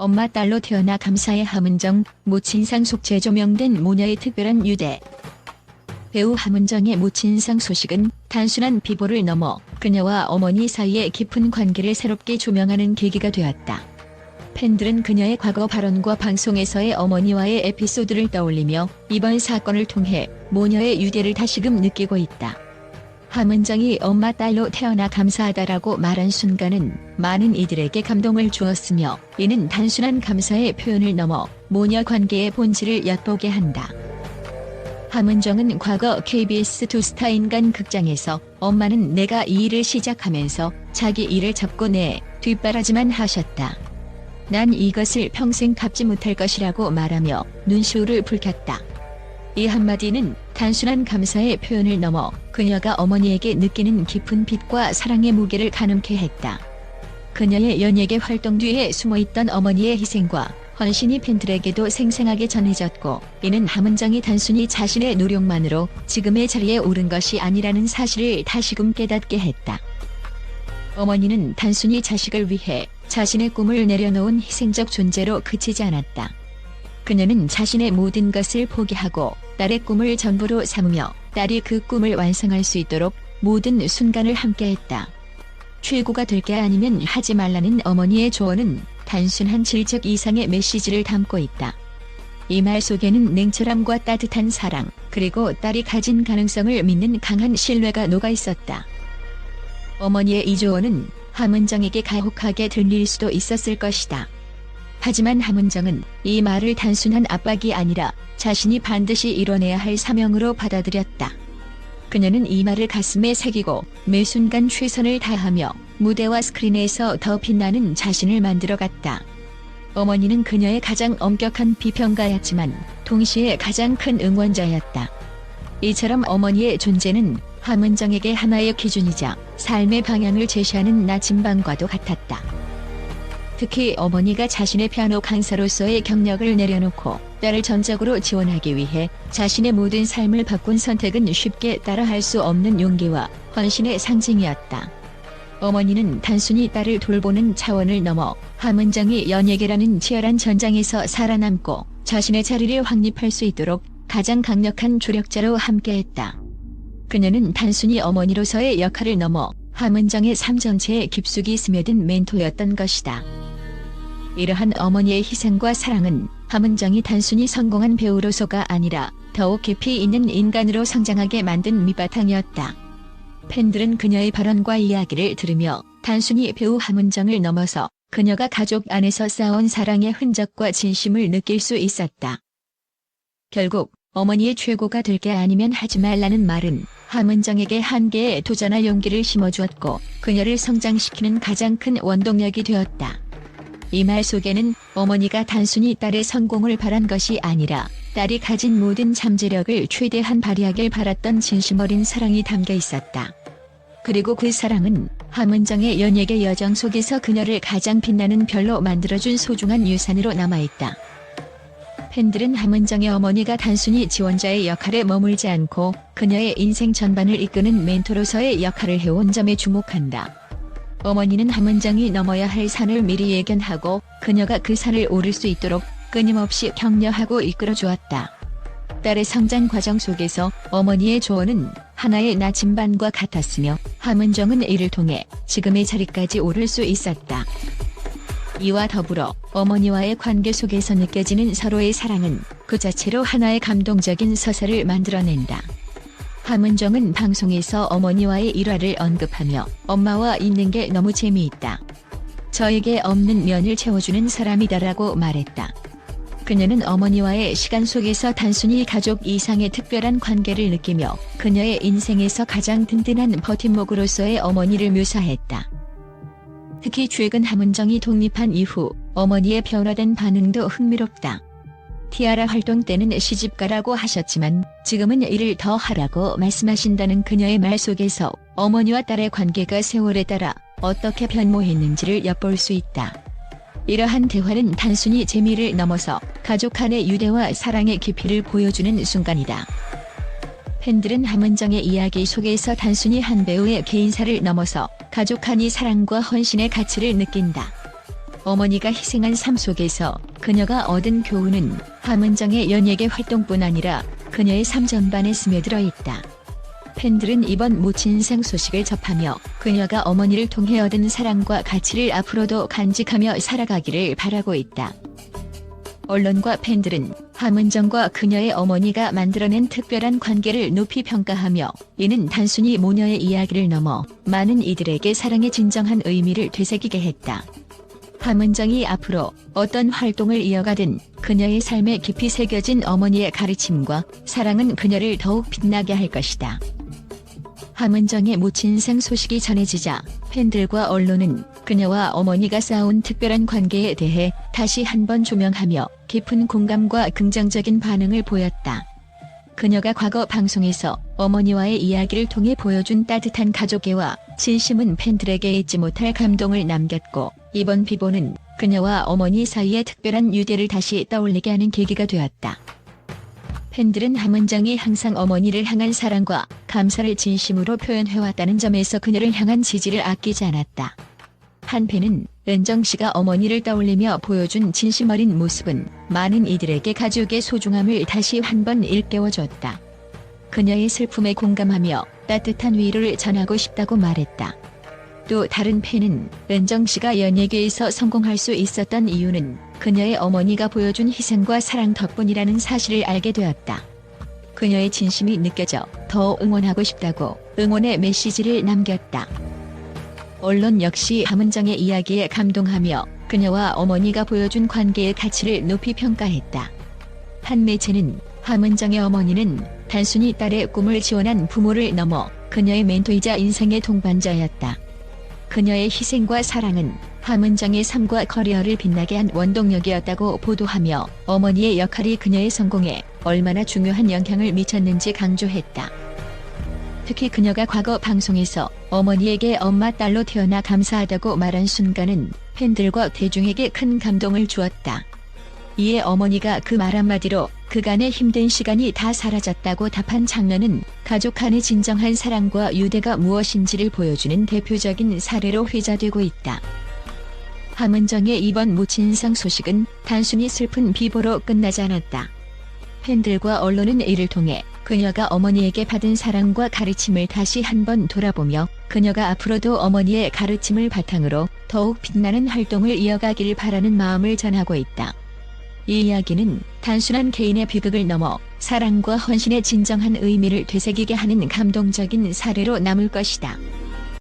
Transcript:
엄마 딸로 태어나 감사의 함은정, 모친상 속죄 조명된 모녀의 특별한 유대. 배우 함은정의 모친상 소식은 단순한 비보를 넘어 그녀와 어머니 사이의 깊은 관계를 새롭게 조명하는 계기가 되었다. 팬들은 그녀의 과거 발언과 방송에서의 어머니와의 에피소드를 떠올리며 이번 사건을 통해 모녀의 유대를 다시금 느끼고 있다. 함은정이 엄마 딸로 태어나 감사하다라고 말한 순간은 많은 이들에게 감동을 주었으며 이는 단순한 감사의 표현을 넘어 모녀 관계의 본질을 엿보게 한다. 함은정은 과거 KBS 두스타 인간 극장에서 엄마는 내가 이 일을 시작하면서 자기 일을 잡고 내 뒷바라지만 하셨다. 난 이것을 평생 갚지 못할 것이라고 말하며 눈시울을 붉혔다. 이 한마디는 단순한 감사의 표현을 넘어 그녀가 어머니에게 느끼는 깊은 빛과 사랑의 무게를 가늠케 했다. 그녀의 연예계 활동 뒤에 숨어있던 어머니의 희생과 헌신이 팬들에게도 생생하게 전해졌고 이는 함은정이 단순히 자신의 노력만으로 지금의 자리에 오른 것이 아니라는 사실을 다시금 깨닫게 했다. 어머니는 단순히 자식을 위해 자신의 꿈을 내려놓은 희생적 존재로 그치지 않았다. 그녀는 자신의 모든 것을 포기하고 딸의 꿈을 전부로 삼으며 딸이 그 꿈을 완성할 수 있도록 모든 순간을 함께했다. 최고가 될 게 아니면 하지 말라는 어머니의 조언은 단순한 질적 이상의 메시지를 담고 있다. 이 말 속에는 냉철함과 따뜻한 사랑, 그리고 딸이 가진 가능성을 믿는 강한 신뢰가 녹아 있었다. 어머니의 이 조언은 함은정에게 가혹하게 들릴 수도 있었을 것이다. 하지만 함은정은 이 말을 단순한 압박이 아니라 자신이 반드시 이뤄내야 할 사명으로 받아들였다. 그녀는 이 말을 가슴에 새기고 매 순간 최선을 다하며 무대와 스크린에서 더 빛나는 자신을 만들어갔다. 어머니는 그녀의 가장 엄격한 비평가였지만 동시에 가장 큰 응원자였다. 이처럼 어머니의 존재는 함은정에게 하나의 기준이자 삶의 방향을 제시하는 나침반과도 같았다. 특히 어머니가 자신의 피아노 강사로서의 경력을 내려놓고 딸을 전적으로 지원하기 위해 자신의 모든 삶을 바꾼 선택은 쉽게 따라할 수 없는 용기와 헌신의 상징이었다. 어머니는 단순히 딸을 돌보는 차원을 넘어 함은정이 연예계라는 치열한 전장에서 살아남고 자신의 자리를 확립할 수 있도록 가장 강력한 조력자로 함께했다. 그녀는 단순히 어머니로서의 역할을 넘어 함은정의 삶 전체에 깊숙이 스며든 멘토였던 것이다. 이러한 어머니의 희생과 사랑은 함은정이 단순히 성공한 배우로서가 아니라 더욱 깊이 있는 인간으로 성장하게 만든 밑바탕이었다. 팬들은 그녀의 발언과 이야기를 들으며 단순히 배우 함은정을 넘어서 그녀가 가족 안에서 쌓아온 사랑의 흔적과 진심을 느낄 수 있었다. 결국 어머니의 최고가 될 게 아니면 하지 말라는 말은 함은정에게 한계에 도전할 용기를 심어주었고 그녀를 성장시키는 가장 큰 원동력이 되었다. 이 말 속에는 어머니가 단순히 딸의 성공을 바란 것이 아니라 딸이 가진 모든 잠재력을 최대한 발휘하길 바랐던 진심 어린 사랑이 담겨 있었다. 그리고 그 사랑은 함은정의 연예계 여정 속에서 그녀를 가장 빛나는 별로 만들어준 소중한 유산으로 남아있다. 팬들은 함은정의 어머니가 단순히 지원자의 역할에 머물지 않고 그녀의 인생 전반을 이끄는 멘토로서의 역할을 해온 점에 주목한다. 어머니는 함은정이 넘어야 할 산을 미리 예견하고 그녀가 그 산을 오를 수 있도록 끊임없이 격려하고 이끌어 주었다. 딸의 성장 과정 속에서 어머니의 조언은 하나의 나침반과 같았으며 함은정은 이를 통해 지금의 자리까지 오를 수 있었다. 이와 더불어 어머니와의 관계 속에서 느껴지는 서로의 사랑은 그 자체로 하나의 감동적인 서사를 만들어낸다. 함은정은 방송에서 어머니와의 일화를 언급하며 엄마와 있는 게 너무 재미있다. 저에게 없는 면을 채워주는 사람이다라고 말했다. 그녀는 어머니와의 시간 속에서 단순히 가족 이상의 특별한 관계를 느끼며 그녀의 인생에서 가장 든든한 버팀목으로서의 어머니를 묘사했다. 특히 최근 함은정이 독립한 이후 어머니의 변화된 반응도 흥미롭다. 티아라 활동 때는 시집가라고 하셨지만 지금은 일을 더 하라고 말씀하신다는 그녀의 말 속에서 어머니와 딸의 관계가 세월에 따라 어떻게 변모했는지를 엿볼 수 있다. 이러한 대화는 단순히 재미를 넘어서 가족 간의 유대와 사랑의 깊이를 보여주는 순간이다. 팬들은 함은정의 이야기 속에서 단순히 한 배우의 개인사를 넘어서 가족 간의 사랑과 헌신의 가치를 느낀다. 어머니가 희생한 삶 속에서 그녀가 얻은 교훈은 함은정의 연예계 활동뿐 아니라 그녀의 삶 전반에 스며들어 있다. 팬들은 이번 모친상 소식을 접하며 그녀가 어머니를 통해 얻은 사랑과 가치를 앞으로도 간직하며 살아가기를 바라고 있다. 언론과 팬들은 함은정과 그녀의 어머니가 만들어낸 특별한 관계를 높이 평가하며 이는 단순히 모녀의 이야기를 넘어 많은 이들에게 사랑의 진정한 의미를 되새기게 했다. 함은정이 앞으로 어떤 활동을 이어가든 그녀의 삶에 깊이 새겨진 어머니의 가르침과 사랑은 그녀를 더욱 빛나게 할 것이다. 함은정의 모친상 소식이 전해지자 팬들과 언론은 그녀와 어머니가 쌓아온 특별한 관계에 대해 다시 한번 조명하며 깊은 공감과 긍정적인 반응을 보였다. 그녀가 과거 방송에서 어머니와의 이야기를 통해 보여준 따뜻한 가족애와 진심은 팬들에게 잊지 못할 감동을 남겼고 이번 비보는 그녀와 어머니 사이의 특별한 유대를 다시 떠올리게 하는 계기가 되었다. 팬들은 함은정이 항상 어머니를 향한 사랑과 감사를 진심으로 표현해왔다는 점에서 그녀를 향한 지지를 아끼지 않았다. 한 팬은 은정 씨가 어머니를 떠올리며 보여준 진심 어린 모습은 많은 이들에게 가족의 소중함을 다시 한 번 일깨워줬다. 그녀의 슬픔에 공감하며 따뜻한 위로를 전하고 싶다고 말했다. 또 다른 팬은 은정 씨가 연예계에서 성공할 수 있었던 이유는 그녀의 어머니가 보여준 희생과 사랑 덕분이라는 사실을 알게 되었다. 그녀의 진심이 느껴져 더 응원하고 싶다고 응원의 메시지를 남겼다. 언론 역시 함은정의 이야기에 감동하며 그녀와 어머니가 보여준 관계의 가치를 높이 평가했다. 한 매체는 함은정의 어머니는 단순히 딸의 꿈을 지원한 부모를 넘어 그녀의 멘토이자 인생의 동반자였다. 그녀의 희생과 사랑은 함은정의 삶과 커리어를 빛나게 한 원동력이었다고 보도하며 어머니의 역할이 그녀의 성공에 얼마나 중요한 영향을 미쳤는지 강조했다. 특히 그녀가 과거 방송에서 어머니에게 엄마 딸로 태어나 감사하다고 말한 순간은 팬들과 대중에게 큰 감동을 주었다. 이에 어머니가 그 말 한마디로 그간의 힘든 시간이 다 사라졌다고 답한 장면은 가족 간의 진정한 사랑과 유대가 무엇인지를 보여주는 대표적인 사례로 회자되고 있다. 함은정의 이번 모친상 소식은 단순히 슬픈 비보로 끝나지 않았다. 팬들과 언론은 이를 통해 그녀가 어머니에게 받은 사랑과 가르침을 다시 한번 돌아보며 그녀가 앞으로도 어머니의 가르침을 바탕으로 더욱 빛나는 활동을 이어가길 바라는 마음을 전하고 있다. 이 이야기는 단순한 개인의 비극을 넘어 사랑과 헌신의 진정한 의미를 되새기게 하는 감동적인 사례로 남을 것이다.